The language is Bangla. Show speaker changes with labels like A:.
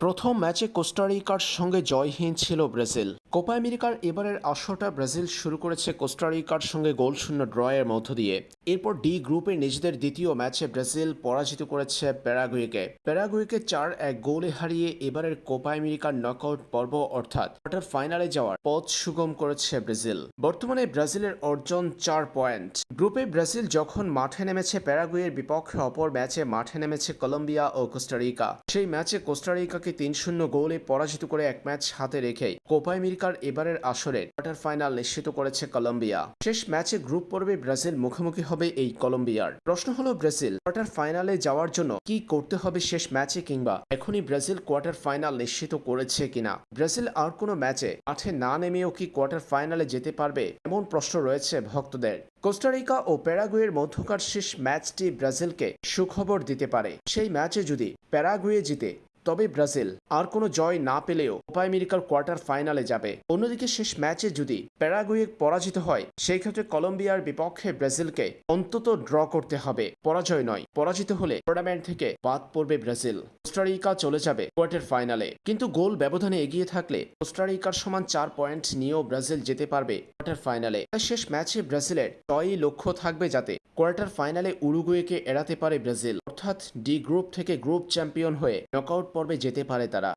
A: প্রথম ম্যাচে কোস্টারিকার সঙ্গে জয়হীন ছিল ব্রাজিল। কোপা আমেরিকার এবারের আসরটা ব্রাজিল শুরু করেছে কোস্টারিকার সঙ্গে গোলশূন্য ড্রয়ের মধ্য দিয়ে। এরপর ডি গ্রুপে নিজেদের দ্বিতীয় ম্যাচে ব্রাজিল পরাজিত করেছে প্যারাগুয়েকে। প্যারাগুয়েকে চার এক গোলে হারিয়ে এবারের কোপা আমেরিকার নকআউট পর্ব অর্থাৎ কোয়ার্টার ফাইনালে যাওয়ার পথ সুগম করেছে ব্রাজিল। বর্তমানে ব্রাজিলের অর্জন চার পয়েন্ট। গ্রুপে ব্রাজিল যখন মাঠে নেমেছে, প্যারাগুয়ের বিপক্ষে অপর ম্যাচে মাঠে নেমেছে কলম্বিয়া ও কোস্টারিকা। সেই ম্যাচে কোস্টারিকাকে তিন শূন্য গোলে পরাজিত করে এক ম্যাচ হাতে রেখে কোপা আমেরিকার এবারের আসরের কোয়ার্টার ফাইনাল নিশ্চিত করেছে কলম্বিয়া। শেষ ম্যাচে গ্রুপ পর্বে ব্রাজিল মুখোমুখি হবে এই কলম্বিয়ার। প্রশ্ন হলো, ব্রাজিল কোয়ার্টার ফাইনালে যাওয়ার জন্য কি করতে হবে শেষ ম্যাচে কিংবা এখনই ব্রাজিল কোয়ার্টার ফাইনাল নিশ্চিত করেছে কিনা? ব্রাজিল আর কোনো ম্যাচে মাঠে না নেমেও কি কোয়ার্টার ফাইনালে যেতে পারবে? এমন প্রশ্ন রয়েছে ভক্তদের। কোস্টারিকা ও প্যারাগুয়ের মধ্যকার শেষ ম্যাচটি ব্রাজিলকে সুখবর দিতে পারে। সেই ম্যাচে যদি প্যারাগুয়ে জিতে, তবে ব্রাজিল আর কোনো জয় না পেলেও কোপা আমেরিকার কোয়ার্টার ফাইনালে যাবে। অন্যদিকে শেষ ম্যাচে যদি প্যারাগুয়ে পরাজিত হয়। সেই ক্ষেত্রে কলম্বিয়ার বিপক্ষে ব্রাজিলকে অন্তত ড্র করতে হবে। পরাজয় নয়, পরাজিত হলে টুর্নামেন্ট থেকে বাদ পড়বে ব্রাজিল। কোস্টারিকা চলে যাবে কোয়ার্টার ফাইনালে। কিন্তু গোল ব্যবধানে এগিয়ে থাকলে কোস্টারিকার সমান চার পয়েন্ট নিয়েও ব্রাজিল যেতে পারবে কোয়ার্টার ফাইনালে। শেষ ম্যাচে ব্রাজিলের জয়ই লক্ষ্য থাকবে যাতে কোয়ার্টার ফাইনালে উরুগুয়েকে এড়াতে পারে ব্রাজিল। অর্থাৎ ডি গ্রুপ থেকে গ্রুপ চ্যাম্পিয়ন হয়ে নকআউট পর্বে যেতে পারে তারা।